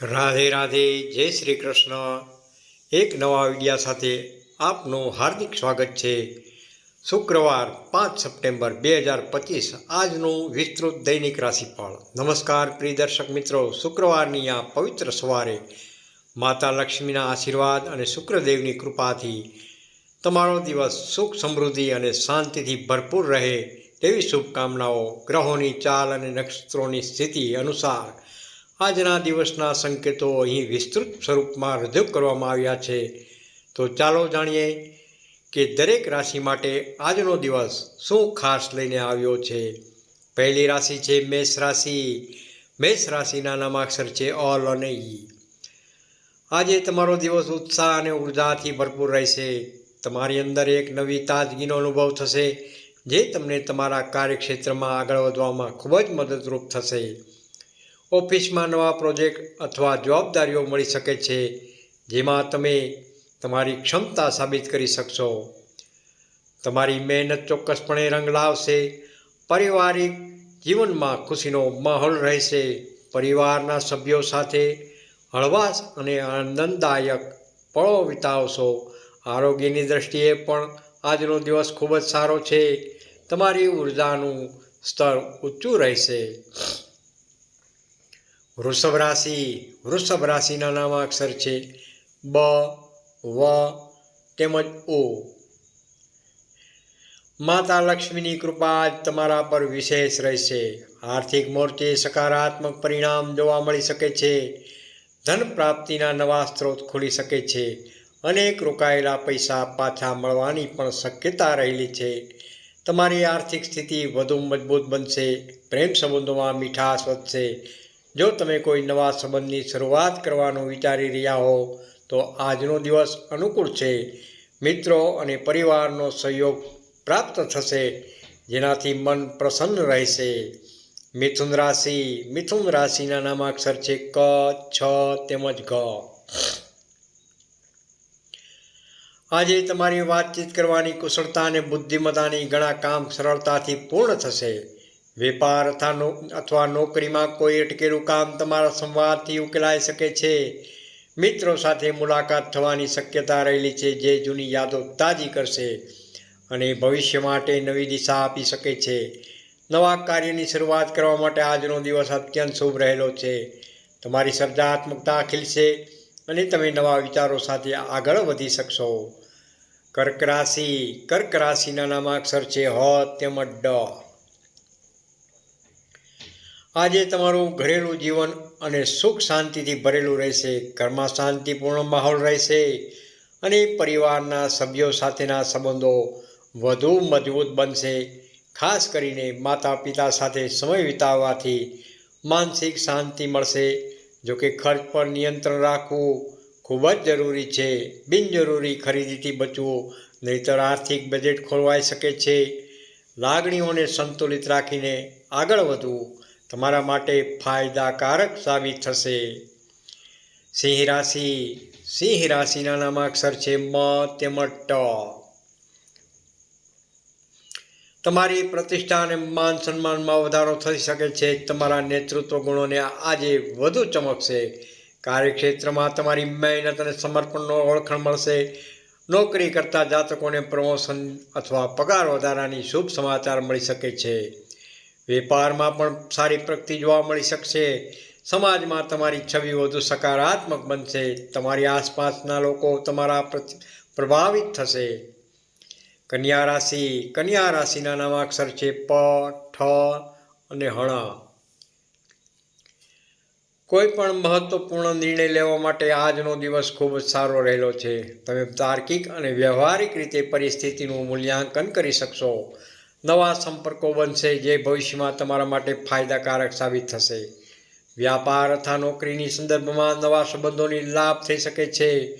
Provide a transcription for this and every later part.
રાધે રાધે, જય શ્રી કૃષ્ણ. એક નવા વિડિયા સાથે આપનું હાર્દિક સ્વાગત છે. શુક્રવાર પાંચ સપ્ટેમ્બર બે હજાર પચીસ, આજનું વિસ્તૃત દૈનિક રાશિફળ. નમસ્કાર પ્રિય દર્શક મિત્રો, શુક્રવારની આ પવિત્ર સવારે માતા લક્ષ્મીના આશીર્વાદ અને શુક્રદેવની કૃપાથી તમારો દિવસ સુખ સમૃદ્ધિ અને શાંતિથી ભરપૂર રહે તેવી શુભકામનાઓ ગ્રહોની ચાલ અને નક્ષત્રોની સ્થિતિ અનુસાર આજના દિવસના સંકેતો અહીં વિસ્તૃત સ્વરૂપમાં રજૂ કરવામાં આવ્યા છે. તો ચાલો જાણીએ કે દરેક રાશિ માટે આજનો દિવસ શું ખાસ લઈને આવ્યો છે. પહેલી રાશિ છે મેષ રાશિ. મેષ રાશિના નામાક્ષર છે ઓલ અને ઈ. આજે તમારો દિવસ ઉત્સાહ અને ઉર્જાથી ભરપૂર રહેશે. તમારી અંદર એક નવી તાજગીનો અનુભવ થશે, જે તમને તમારા કાર્યક્ષેત્રમાં આગળ વધવામાં ખૂબ જ મદદરૂપ થશે. ઓફિસમાં નવા પ્રોજેક્ટ અથવા જવાબદારીઓ મળી શકે છે, જેમાં તમે તમારી ક્ષમતા સાબિત કરી શકશો. તમારી મહેનત ચોક્કસપણે રંગ લાવશે, પારિવારિક જીવનમાં ખુશીનો માહોલ રહેશે, પરિવારના સભ્યો સાથે હળવાશ અને આનંદદાયક પળો વિતાવશો. આરોગ્યની દ્રષ્ટિએ પણ આજનો દિવસ ખૂબ જ સારો છે. તમારી ઉર્જાનું સ્તર ઊંચું રહેશે. વૃષભ રાશિ વૃષભ રાશિના નામાક્ષર છે. બ, વ, તેમજ ઓ. માતા લક્ષ્મીની કૃપા જ તમારા પર વિશેષ રહેશે. આર્થિક મોરચે સકારાત્મક પરિણામ જોવા મળી શકે છે. ધન પ્રાપ્તિના નવા સ્ત્રોત ખુલી શકે છે. અનેક રોકાયેલા પૈસા પાછા મળવાની પણ શક્યતા રહેલી છે. તમારી આર્થિક સ્થિતિ વધુ મજબૂત બનશે. પ્રેમ સંબંધોમાં મીઠાશ વધશે. જો તમે કોઈ નવા સંબંધની શરૂઆત કરવાનું વિચારી રહ્યા હો, તો આજનો દિવસ અનુકૂળ છે. મિત્રો અને પરિવારનો સહયોગ પ્રાપ્ત થશે, જેનાથી મન પ્રસન્ન રહેશે. મિથુન રાશિ, મિથુન રાશિના નામાક્ષર છે ક, છ, તેમજ ગ આજે તમારી વાતચીત કરવાની કુશળતા અને બુદ્ધિમત્તાની ઘણા કામ સરળતાથી પૂર્ણ થશે. વેપાર અથવા અથવા નોકરીમાં કોઈ અટકેલું કામ તમારા સંવાદથી ઉકેલાઈ શકે છે. મિત્રો સાથે મુલાકાત થવાની શક્યતા રહેલી છે જે જૂની યાદો તાજી કરશે અને ભવિષ્ય માટે નવી દિશા આપી શકે છે. નવા કાર્યની શરૂઆત કરવા માટે આજનો દિવસ અત્યંત શુભ રહેલો છે. તમારી સર્જનાત્મકતા ખીલશે અને તમે નવા વિચારો સાથે આગળ વધી શકશો. કર્ક રાશિ, કર્ક રાશિના નામાક્ષર છે હ તેમજ ડ. આજે તમારું ઘરેલું જીવન અને સુખ શાંતિથી ભરેલું રહેશે, ઘરમાં શાંતિપૂર્ણ માહોલ રહેશે અને પરિવારના સભ્યો સાથેના સંબંધો વધુ મજબૂત બનશે. ખાસ કરીને માતા પિતા સાથે સમય વિતાવવાથી માનસિક શાંતિ મળશે. જોકે ખર્ચ પર નિયંત્રણ રાખવું ખૂબ જ જરૂરી છે. બિનજરૂરી ખરીદીથી બચવું નહીતર આર્થિક બજેટ ખોરવાઈ શકે છે. લાગણીઓને સંતુલિત રાખીને આગળ વધવું તમારા માટે ફાયદાકારક સાબિત થશે. સિંહ રાશિ. સિંહ રાશિના નામાક્ષર છે મ તેમજ ટ. તમારી પ્રતિષ્ઠા અને માન સન્માનમાં વધારો થઈ શકે છે. તમારા નેતૃત્વ ગુણોને આજે વધુ ચમકશે. કાર્યક્ષેત્રમાં તમારી મહેનત અને સમર્પણનો ઓળખાણ મળશે. નોકરી કરતા જાતકોને પ્રમોશન અથવા પગાર વધારાની શુભ સમાચાર મળી શકે છે. વેપારમાં પણ સારી પ્રગતિ જોવા મળી શકશે. સમાજમાં તમારી છબી વધુ સકારાત્મક બનશે. તમારી આસપાસના લોકો તમારા પ્રભાવિત થશે. કન્યા રાશિ, કન્યા રાશિના નામાક્ષર છે પ, ઠ અને હણ. કોઈ પણ મહત્વપૂર્ણ નિર્ણય લેવા માટે આજનો દિવસ ખૂબ જ સારો રહેલો છે. તમે તાર્કિક અને વ્યવહારિક રીતે પરિસ્થિતિનું મૂલ્યાંકન કરી શકશો. નવા સંપર્કો બનશે જે ભવિષ્યમાં તમારા માટે ફાયદાકારક સાબિત થશે. વ્યાપાર અથવા નોકરીની સંદર્ભમાં નવા સંબંધોની લાભ થઈ શકે છે.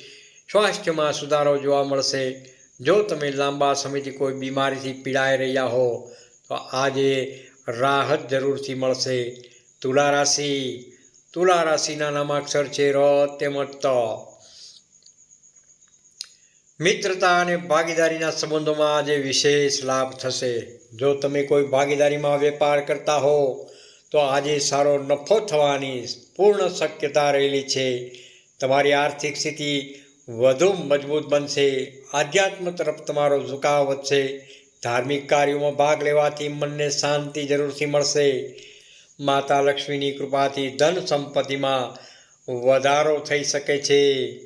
સ્વાસ્થ્યમાં સુધારો જોવા મળશે. જો તમે લાંબા સમયથી કોઈ બીમારીથી પીડાઈ રહ્યા હો, તો આજે રાહત જરૂરથી મળશે. તુલા રાશિ. તુલા રાશિના નામાક્ષર છે ર તેમજ ત. મિત્રતા અને ભાગીદારીના સંબંધોમાં આજે વિશેષ લાભ થશે. જો તમે કોઈ ભાગીદારીમાં વેપાર કરતા હો, તો આજે સારો નફો થવાની પૂર્ણ શક્યતા રહેલી છે. તમારી આર્થિક સ્થિતિ વધુ મજબૂત બનશે. આધ્યાત્મ તરફ તમારો ઝુકાવ વધશે. ધાર્મિક કાર્યોમાં ભાગ લેવાથી મનને શાંતિ જરૂરથી મળશે. માતા લક્ષ્મીની કૃપાથી ધન સંપત્તિમાં વધારો થઈ શકે છે.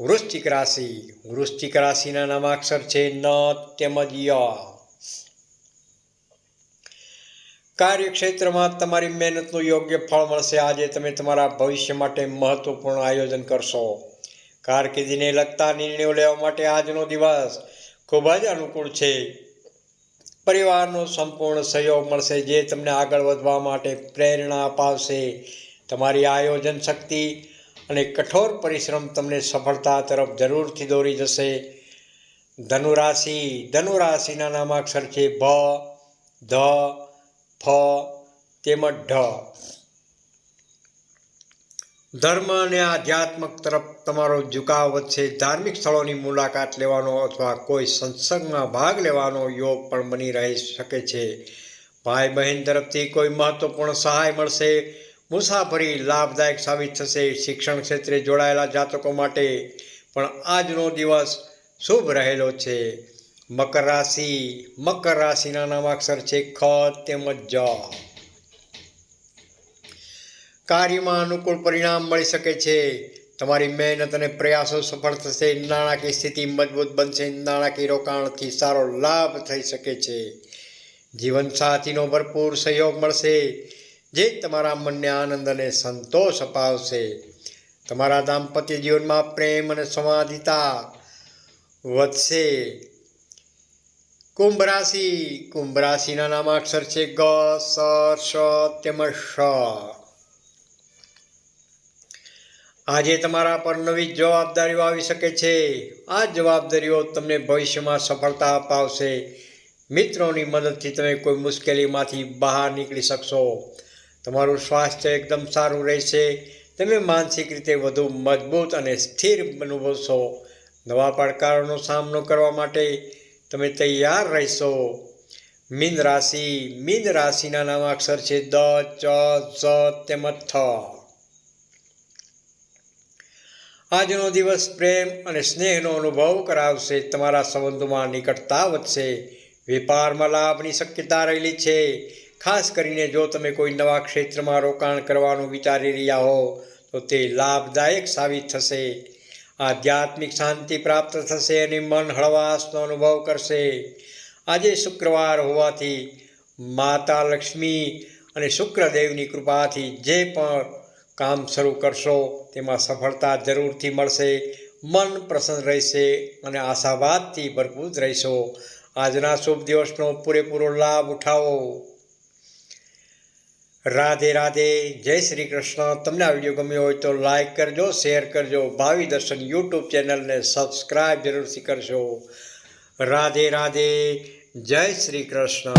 વૃશ્ચિક રાશિ. વૃશ્ચિક રાશિના નામાક્ષર છે ન તેમજ ય. કાર્યક્ષેત્રમાં તમારી મહેનતનું યોગ્ય ફળ મળશે. આજે તમે તમારા ભવિષ્ય માટે મહત્વપૂર્ણ આયોજન કરશો. કારકિર્દીને લગતા નિર્ણયો લેવા માટે આજનો દિવસ ખૂબ જ અનુકૂળ છે. પરિવારનો સંપૂર્ણ સહયોગ મળશે, જે તમને આગળ વધવા માટે પ્રેરણા અપાવશે. તમારી આયોજન શક્તિ અને કઠોર પરિશ્રમ તમને સફળતા તરફ જરૂરથી દોરી જશે. ધનુરાશિ, ધનુરાશિના નામાક્ષર છે ભ ધ, ફ, તેમજ ઢ. ધર્મ અને આધ્યાત્મક તરફ તમારો ઝુકાવ વધશે. ધાર્મિક સ્થળોની મુલાકાત લેવાનો અથવા કોઈ સત્સંગમાં ભાગ લેવાનો યોગ પણ બની રહી શકે છે. ભાઈ બહેન તરફથી કોઈ મહત્વપૂર્ણ સહાય મળશે. મુસાફરી લાભદાયક સાબિત થશે. શિક્ષણ ક્ષેત્રે જોડાયેલા જાતકો માટે પણ આજનો દિવસ શુભ રહેલો છે. મકર રાશિ, મકર રાશિના નામાક્ષર છે ખ તેમજ જ. કાર્યમાં અનુકૂળ પરિણામ મળી શકે છે. તમારી મહેનત અને પ્રયાસો સફળ થશે. નાણાકીય સ્થિતિ મજબૂત બનશે. નાણાકીય રોકાણથી સારો લાભ થઈ શકે છે. જીવનસાથીનો ભરપૂર સહયોગ મળશે. જે તમારા મનને આનંદ અને સંતોષ અપાવશે. તમારા દાંપત્ય જીવનમાં પ્રેમ અને સમાધિતા વધશે. કુંભ રાશિ, કુંભ રાશિના નામાક્ષર છે ગ, સ શ, તેમજ શ આજે તમારા પર નવી જવાબદારીઓ આવી શકે છે. આ જવાબદારીઓ તમને ભવિષ્યમાં સફળતા અપાવશે. મિત્રોની મદદથી તમે કોઈ મુશ્કેલીમાંથી બહાર નીકળી શકશો. તમારું સ્વાસ્થ્ય એકદમ સારું રહેશે. તમે માનસિક રીતે વધુ મજબૂત અને સ્થિર અનુભવશો. નવા પડકારોનો સામનો કરવા માટે તમે તૈયાર રહેશો. મીન રાશિ, મીન રાશિના નામાક્ષર છે દ, ચ, ઝ, તેમજ થ. આજનો દિવસ પ્રેમ અને સ્નેહનો અનુભવ કરાવશે. તમારા સંબંધોમાં નિકટતા વધશે. વેપારમાં લાભની શક્યતા રહેલી છે. ખાસ કરીને જો તમે કોઈ નવા ક્ષેત્રમાં રોકાણ કરવાનું વિચારી રહ્યા હો, તો તે લાભદાયક સાબિત થશે. આધ્યાત્મિક શાંતિ પ્રાપ્ત થશે અને મન હળવાશનો અનુભવ કરશે. આજે શુક્રવાર હોવાથી માતા લક્ષ્મી અને શુક્રદેવની કૃપાથી જે પણ કામ શરૂ કરશો, તેમાં સફળતા જરૂરથી મળશે, મન પ્રસન્ન રહેશે અને આશાવાદથી ભરપૂર રહેશો. આજના શુભ દિવસનો પૂરેપૂરો લાભ ઉઠાવો. રાધે રાધે, જય શ્રી કૃષ્ણ. તમને આ વીડિયો ગમ્યો હોય તો લાઈક કરજો, શેર કરજો, ભાવિ દર્શન યુટ્યુબ ચેનલને સબસ્ક્રાઈબ જરૂરથી કરજો. રાધે રાધે, જય શ્રી કૃષ્ણ.